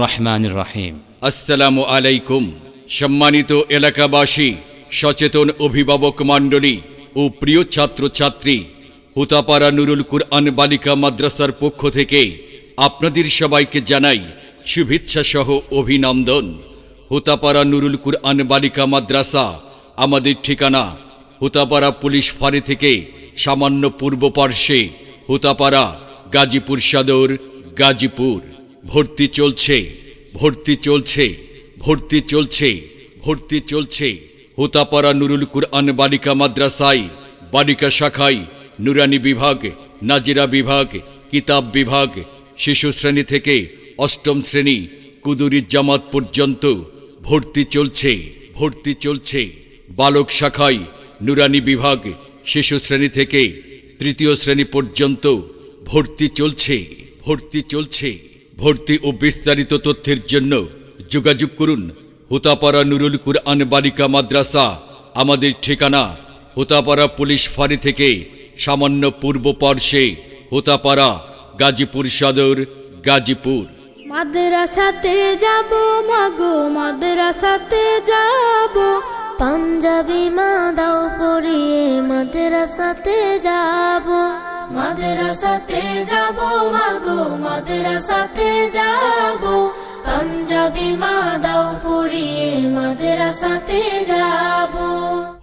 রহমান রহিম। আসসালামু আলাইকুম, সম্মানিত এলাকাবাসী, সচেতন অভিভাবক মণ্ডলী ও প্রিয় ছাত্রছাত্রী, হুতাপাড়া নুরুল কুরআন বালিকা মাদ্রাসার পক্ষ থেকে আপনাদের সবাইকে জানাই শুভেচ্ছা সহ অভিনন্দন। হুতাপাড়া নুরুল কুরআন বালিকা মাদ্রাসা, আমাদের ঠিকানা হুতাপাড়া পুলিশ ফাঁড়ি থেকে সামান্য পূর্ব পার্শ্বে হুতাপাড়া গাজীপুর সদর গাজীপুর। ভর্তি চলছে ভর্তি চলছে ভর্তি চলছে ভর্তি চলছে। হোতাপাড়া নুরুল কুরআন বালিকা মাদ্রাসায়, বালিকা শাখায়, নুরানি বিভাগ, নাজিরা বিভাগ, কিতাব বিভাগ, শিশু শ্রেণি থেকে অষ্টম শ্রেণি, কুদুরি জামাত পর্যন্ত ভর্তি চলছে ভর্তি চলছে। বালক শাখায়, নুরানি বিভাগ, শিশু শ্রেণি থেকে তৃতীয় শ্রেণি পর্যন্ত ভর্তি চলছে ভর্তি চলছে। ভর্তি ও বিস্তারিত তথ্যের জন্য যোগাযোগ করুন হুতাপাড়া নুরুল কুরআন বালিকা মাদ্রাসা, আমাদের ঠিকানা হুতাপাড়া পুলিশ ফাঁড়ি থেকে সামান্য পূর্ব পার্শ্বে হুতাপাড়া, গাজীপুর সদর, গাজীপুর। মাদ্রাসাতে যাব মাগো মাদ্রাসাতে যাব। পাঞ্জাবি মা দাও পরিয়ে মাদ্রাসাতে যাব। মাদ্রাসাতে যাব মাগো মাদ্রাসাতে যাব। পাঞ্জাবি মা দাও পরিয়ে মাদ্রাসাতে যাব।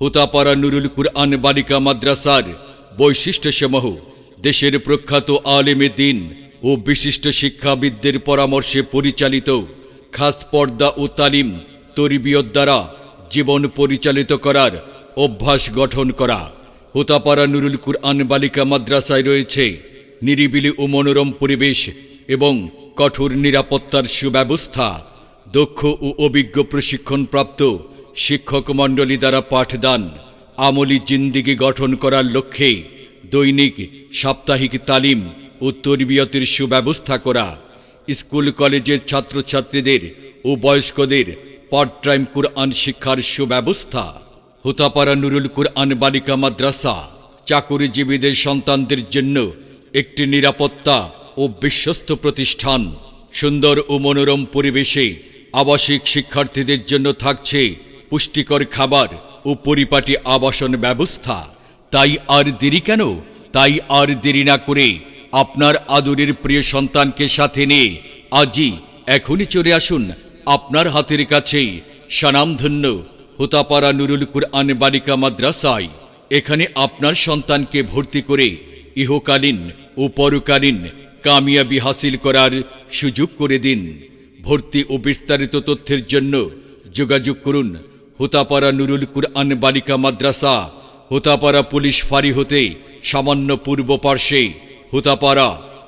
হুতাপাড়া নুরুল কুরআন বালিকা মাদ্রাসার বৈশিষ্ট্যসমূহ, দেশের প্রখ্যাত আলেমে দিন ও বিশিষ্ট শিক্ষাবিদদের পরামর্শে পরিচালিত খাস পর্দা ও তালিম তরিবিয়ত দ্বারা জীবন পরিচালিত করার অভ্যাস গঠন করা। হুতাপাড়া নুরুল কুরআন বালিকা মাদ্রাসায় রয়েছে। নিরিবিলি ও মনোরম পরিবেশ এবং কঠোর নিরাপত্তার সুব্যবস্থা। দক্ষ ও অভিজ্ঞ প্রশিক্ষণপ্রাপ্ত শিক্ষক মণ্ডলী দ্বারা পাঠদান। আমলি জিন্দিগি গঠন করার লক্ষ্যে দৈনিক, সাপ্তাহিক তালিম ও তরবিয়তের সুব্যবস্থা করা। স্কুল, কলেজের ছাত্রছাত্রীদের ও বয়স্কদের পার্ট টাইম কুরআন শিক্ষার সুব্যবস্থা, হুতাপাড়া নুরুল কুরআন বালিকা মাদ্রাসা, চাকুরিজীবীদের সন্তানদের জন্য একটি নিরাপত্তা ও বিশ্বস্ত প্রতিষ্ঠান, সুন্দর ও মনোরম পরিবেশে আবাসিক শিক্ষার্থীদের জন্য থাকছে পুষ্টিকর খাবার ও পরিপাটি আবাসন ব্যবস্থা। তাই আর দেরি কেন? তাই আর দেরি না করে আপনার আদরের প্রিয় সন্তানকে সাথে নিয়ে আজই এখনই চলে আসুন আপনার হাতের কাছেই স্বনামধন্য হোতাপাড়া নুরুল কুরআন বালিকা মাদ্রাসায়। এখানে আপনার সন্তানকে ভর্তি করে ইহকালীন ও পরকালীন কামিয়াবি হাসিল করার সুযোগ করে দিন। ভর্তি ও বিস্তারিত তথ্যের জন্য যোগাযোগ করুন হোতাপাড়া নুরুল কুরআন বালিকা মাদ্রাসা। হোতাপাড়া পুলিশ ফাঁড়ি হতে সামান্য পূর্ব পার্শ্বে হোতাপাড়া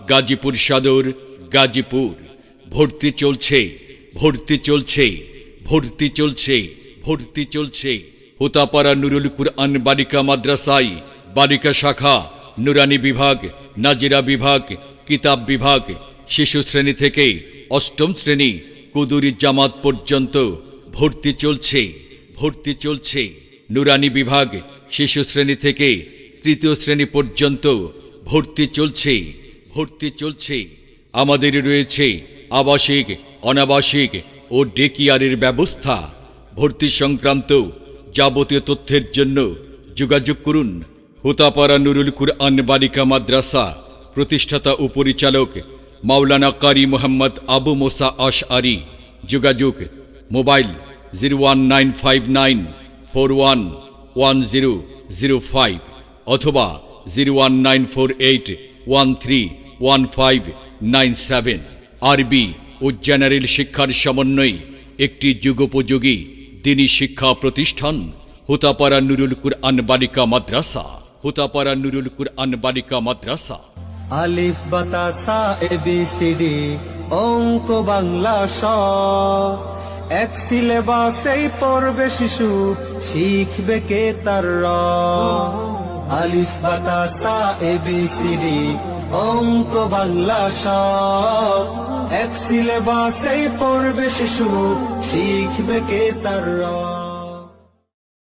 গাজীপুর সদর গাজীপুর। ভর্তি চলছে। ভর্তি চলছে ভর্তি চলছে ভর্তি চলছে। হোতাপাড়া নুরুল কুরআন বালিকা মাদ্রাসায়, বালিকা শাখা, নুরানি বিভাগ, নাজিরা বিভাগ, কিতাব বিভাগ, শিশু শ্রেণি থেকে অষ্টম শ্রেণি, কুদুরি জামাত পর্যন্ত ভর্তি চলছে ভর্তি চলছে। নুরানি বিভাগ, শিশু শ্রেণি থেকে তৃতীয় শ্রেণি পর্যন্ত ভর্তি চলছে ভর্তি চলছে। আমাদের রয়েছে আবাসিক, অনাবাসিক ও ডেকিয়ারের ব্যবস্থা। ভর্তি সংক্রান্ত যাবতীয় তথ্যের জন্য যোগাযোগ করুন। হুতাপাড়া নুরুল কুরআন বালিকা মাদ্রাসা, প্রতিষ্ঠাতা ও পরিচালক মাওলানা কারি মোহাম্মদ আবু মোসা আশ আরি যোগাযোগ mobile zero one nine five nine four one one zero zero five অথবা zero one nine four eight one three one five nine seven. আরবি ও জেনারেল শিক্ষার সমন্বয়ে একটি যুগোপযোগী দিনী শিক্ষা প্রতিষ্ঠান, হুতাপাড়া নুরুল কুরআন বালিকা মাদ্রাসা। হুতাপাড়া নুরুল কুরআন বালিকা মাদ্রাসা। আলিফ বাতাসা এবিসিডি অঙ্ক, বাংলা, স। এক সিলেবাসেই পড়বে শিশু, শিখবে কে তার আলিফ বাতাসা এবিসিডি অঙ্ক বাংলা পড়বে শিশু শিখবে কে তার র